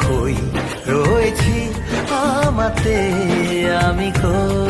খই রয়েছি আমাতে আমি কই?